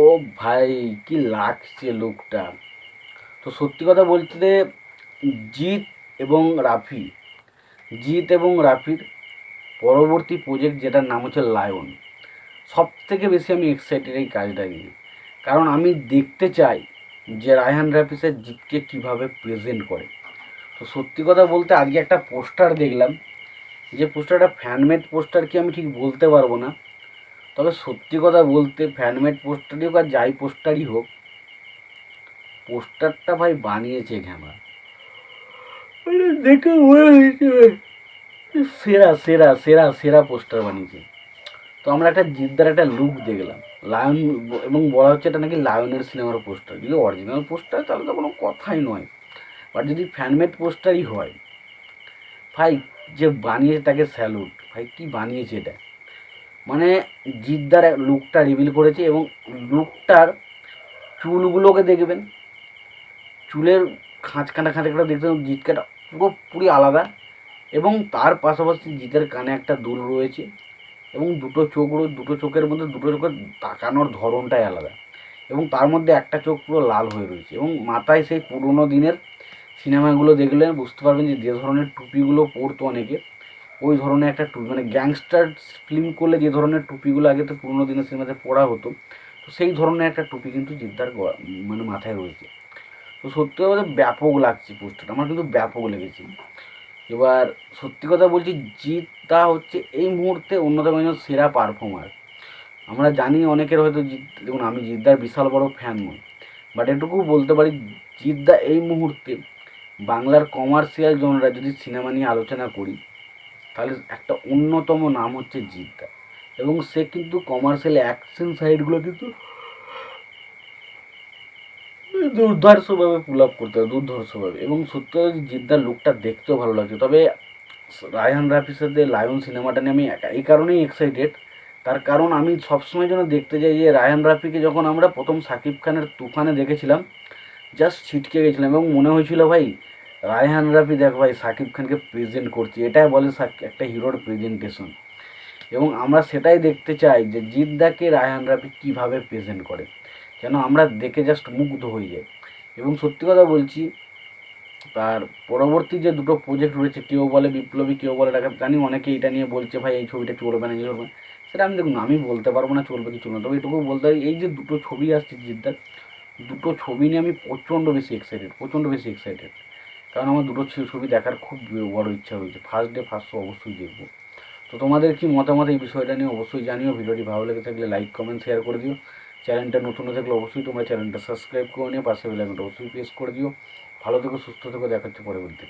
ও ভাই, কি লাগছে লোকটা? তো সত্যি কথা বলতে জিৎ এবং রাফি, জিৎ এবং রাফির পরবর্তী প্রজেক্ট যেটার নাম হচ্ছে লায়ন। সব থেকে বেশি আমি এক্সাইটেড এই কাজটা নিয়ে। কারণ আমি দেখতে চাই যে রায়হান রাফি স্যার জিৎকে কীভাবে প্রেজেন্ট করে। তো সত্যি কথা বলতে আজকে একটা পোস্টার দেখলাম, যে পোস্টারটা ফ্যানমেড পোস্টার কি আমি ঠিক বলতে পারব না। তবে সত্যি কথা বলতে ফ্যানমেড পোস্টারই হোক আর যাই পোস্টারই হোক পোস্টারটা ভাই বানিয়েছে ঘ্যামা দেখে সেরা সেরা সেরা সেরা পোস্টার বানিয়েছে। তো আমরা একটা জিদ্দার একটা লুক দেখলাম লায়ন এবং বলা হচ্ছে এটা নাকি লায়নের সিনেমার পোস্টার যদি অরিজিনাল পোস্টার তাহলে তো কোনো কথাই নয়। বাট যদি ফ্যানমেড পোস্টারই হয়, ভাই যে বানিয়েছে তাকে স্যালুট ভাই কি বানিয়েছে এটা? মানে জিদ্দার লুকটা রিভিল করেছে এবং লুকটার চুলগুলোকে দেখবেন। চুলের খাঁচ কাটা খাঁচ কাটা দেখতে জিতকাটা পুরো পুরি আলাদা এবং তার পাশাপাশি জিতের কানে একটা দুল রয়েছে এবং দুটো চোখ দুটো চোখের মধ্যে দুটো চোখের তাকানোর ধরনটাই আলাদা এবং তার মধ্যে একটা চোখ পুরো লাল হয়ে রয়েছে এবং মাথায় সেই পুরোনো দিনের সিনেমাগুলো দেখলে বুঝতে পারবেন যে যে ধরনের টুপিগুলো পরতো অনেকে। ওই ধরনের একটা টুপি মানে গ্যাংস্টার ফিল্ম করলে যে ধরনের টুপিগুলো আগে তো পুরোনো দিনের সিনেমাতে পরা হতো, তো সেই ধরনের একটা টুপি কিন্তু জিদ্দার মানে মাথায় রয়েছে। তো সত্যি কথা ব্যাপক লাগছে পোস্টারটা আমার কিন্তু ব্যাপক লেগেছে। এবার সত্যি কথা বলছি জিতটা হচ্ছে এই মুহূর্তে অন্যতম একজন সেরা পারফর্মার আমরা জানি অনেকের হয়তো জিত দেখুন, আমি জিদ্দার বিশাল বড় ফ্যান নই বাট এটুকু বলতে পারি, জিদ্দা এই মুহূর্তে বাংলার কমার্শিয়াল জনরা যদি সিনেমা নিয়ে আলোচনা করি তাহলে একটা অন্যতম নাম হচ্ছে জিদ্দা। এবং সে কিন্তু কমার্শিয়াল অ্যাকশন সাইডগুলো কিন্তু দুর্ধর্ষভাবে পুল আপ করতে হবে দুর্ধর্ষভাবে। এবং সত্যি জিদ্দার লুকটা দেখতেও ভালো লাগছে। তবে রায়হান রাফির সাথে লায়ন সিনেমাটা নিয়ে আমি এই কারণেই এক্সাইটেড তার কারণ আমি সবসময় যেন দেখতে যাই যে রায়হান রাফিকে যখন আমরা প্রথম সাকিব খানের তুফানে দেখেছিলাম জাস্ট ছিটকে গেছিলাম এবং মনে হয়েছিল, ভাই রায়হান রাফি দেখ ভাই, সাকিব খানকে প্রেজেন্ট করছে। এটাই বলে একটা হিরোর প্রেজেন্টেশন এবং আমরা সেটাই দেখতে চাই যে জিদ্দাকে রায়হান রাফি কীভাবে প্রেজেন্ট করে। যেন আমরা দেখে জাস্ট মুগ্ধ হয়ে যাই। এবং সত্যি কথা বলছি, তার পরবর্তী যে দুটো প্রজেক্ট রয়েছে, কেউ বলে বিপ্লবী, কেউ বলে ডাকাত, জানি অনেকে এটা নিয়ে বলছে, ভাই, এই ছবিটা চলবে না চলবে। সেটা আমি দেখুন, আমি বলতে পারব না, চলবে কি, চলবে তবে এটুকু বলতে পারি, এই যে দুটো ছবি আসছে জিদ্দার দুটো ছবি নিয়ে আমি প্রচণ্ড বেশি এক্সাইটেড প্রচণ্ড বেশি এক্সাইটেড কারণ আমার দুটো ছবি দেখার খুব বড় ইচ্ছা হয়েছে ফার্স্ট ডে ফার্স্ট শো অবশ্যই দেখব। তো তোমাদের কি মতামত এই বিষয়টা নিয়ে অবশ্যই জানিও। ভিডিওটি ভালো লেগে থাকলে লাইক কমেন্ট শেয়ার করে দিও। চ্যানেলটা নতুন হয়ে থাকলে অবশ্যই তোমরা চ্যানেলটা সাবস্ক্রাইব করে নিও। পাশে বেলাইকনটা অবশ্যই প্রেস করে দিও। ভালো থেকো, সুস্থ থেকো। দেখাচ্ছে পরবর্তী।